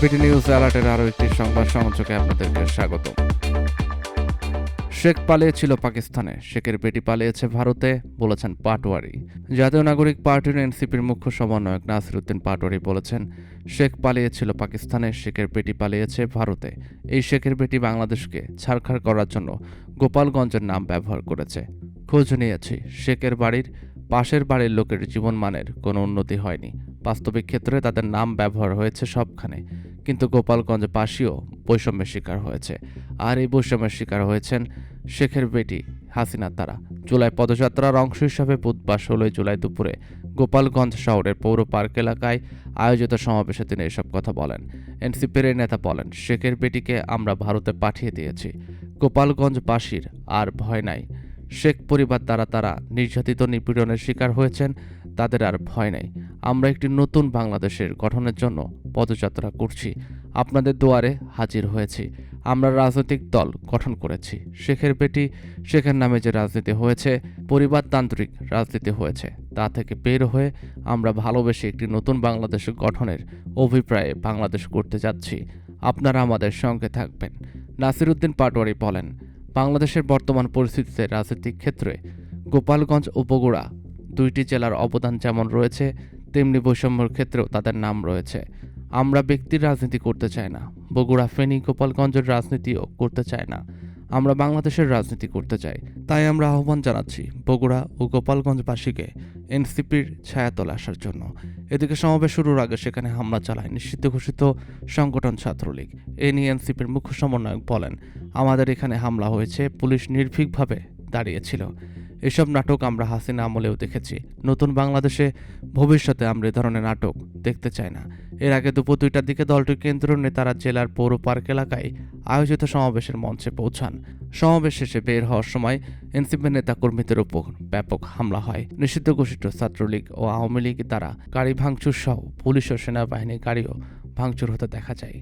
BD news অ্যালার্টের আরও একটি সংবাদ সংযোগে আপনাদেরকে স্বাগত। শেখ পালিয়েছিল পাকিস্তানে, শেখের বেটি পালিয়েছে ভারতে, বলেছেন পাটোয়ারি। জাতীয় নাগরিক পার্টির এনসিপির মুখ্য সমন্বয়ক নাসিরুদ্দিন পাটোয়ারি বলেছেন, শেখ পালিয়েছিল পাকিস্তানে, শেখের বেটি পালিয়েছে ভারতে। এই শেখের বেটি বাংলাদেশকে ছাড়খাড় করার জন্য গোপালগঞ্জের নাম ব্যবহার করেছে। খোঁজ নিয়েছি, শেখের বাড়ির পাশের বাড়ির লোকের জীবনমানের কোনো উন্নতি হয়নি। বাস্তবিক ক্ষেত্রে তাদের নাম ব্যবহার হয়েছে সবখানে। কিন্তু গোপালগঞ্জ পাশিও বৈষম্যের শিকার হয়েছে। আর এই বৈষম্যের শিকার হয়েছেন শেখের বেটি হাসিনার দ্বারা। জুলাই পদযাত্রার অংশ হিসাবে বুধবার ষোলোই জুলাই দুপুরে গোপালগঞ্জ শহরের পৌর পার্ক এলাকায় আয়োজিত সমাবেশে তিনি এসব কথা বলেন। এনসিপির নেতা বলেন, শেখের বেটিকে আমরা ভারতে পাঠিয়ে দিয়েছি। গোপালগঞ্জবাসীর আর ভয় নাই। শেখ পরিবার দ্বারা তারা নির্যাতিত, নিপীড়নের শিকার হয়েছেন, তাদের আর ভয় নেই। আমরা একটি নতুন বাংলাদেশের গঠনের জন্য পদযাত্রা করছি। আপনাদের দুয়ারে হাজির হয়েছি। আমরা রাজনৈতিক দল গঠন করেছি। শেখের বেটি শেখের নামে যে রাজনীতি হয়েছে পরিবারতান্ত্রিক রাজনীতি হয়েছে, তা থেকে বের হয়ে আমরা ভালোবেসে একটি নতুন বাংলাদেশ গঠনের অভিপ্রায়ে বাংলাদেশ করতে যাচ্ছি। আপনারা আমাদের সঙ্গে থাকবেন। নাসিরুদ্দিন পাটোয়ারি বলেন বাংলাদেশের বর্তমান পরিস্থিতিতে রাজনৈতিক ক্ষেত্রে গোপালগঞ্জ ও বগুড়া দুইটি জেলার অবদান যেমন রয়েছে, তেমনি বৈষম্যর ক্ষেত্রেও তাদের নাম রয়েছে। আমরা ব্যক্তির রাজনীতি করতে চাই না। বগুড়া, ফেনী, গোপালগঞ্জের রাজনীতিও করতে চায় না। আমরা বাংলাদেশের রাজনীতি করতে চাই। তাই আমরা আহ্বান জানাচ্ছি বগুড়া ও গোপালগঞ্জবাসীকে এনসিপির ছায়াতলে আসার জন্য। এদিকে সমাবেশ শুরুর আগে সেখানে হামলা চালায় নিষিদ্ধ ঘোষিত সংগঠন ছাত্রলীগ। এ নিয়ে এনসিপির মুখ্য সমন্বয়ক বলেন, আমাদের এখানে হামলা হয়েছে, পুলিশ নির্ভীকভাবে দাঁড়িয়েছিল। এসব নাটক আমরা হাসিনা আমলেও দেখেছি। নতুন বাংলাদেশে ভবিষ্যতে আমরা এ ধরনের নাটক দেখতে চাই না। এর আগে দুপুর দুইটার দিকে দলটির কেন্দ্রীয় নেতারা জেলার পৌর পার্ক এলাকায় আয়োজিত সমাবেশের মঞ্চে পৌঁছান। সমাবেশ শেষে বের হওয়ার সময় এনসিপি নেতা কর্মীদের উপর ব্যাপক হামলা হয়। নিষিদ্ধ ঘোষিত ছাত্রলীগ ও আওয়ামী লীগ দ্বারা গাড়ি ভাঙচুর সহ পুলিশ ও সেনাবাহিনীর গাড়িও ভাঙচুর হতে দেখা যায়।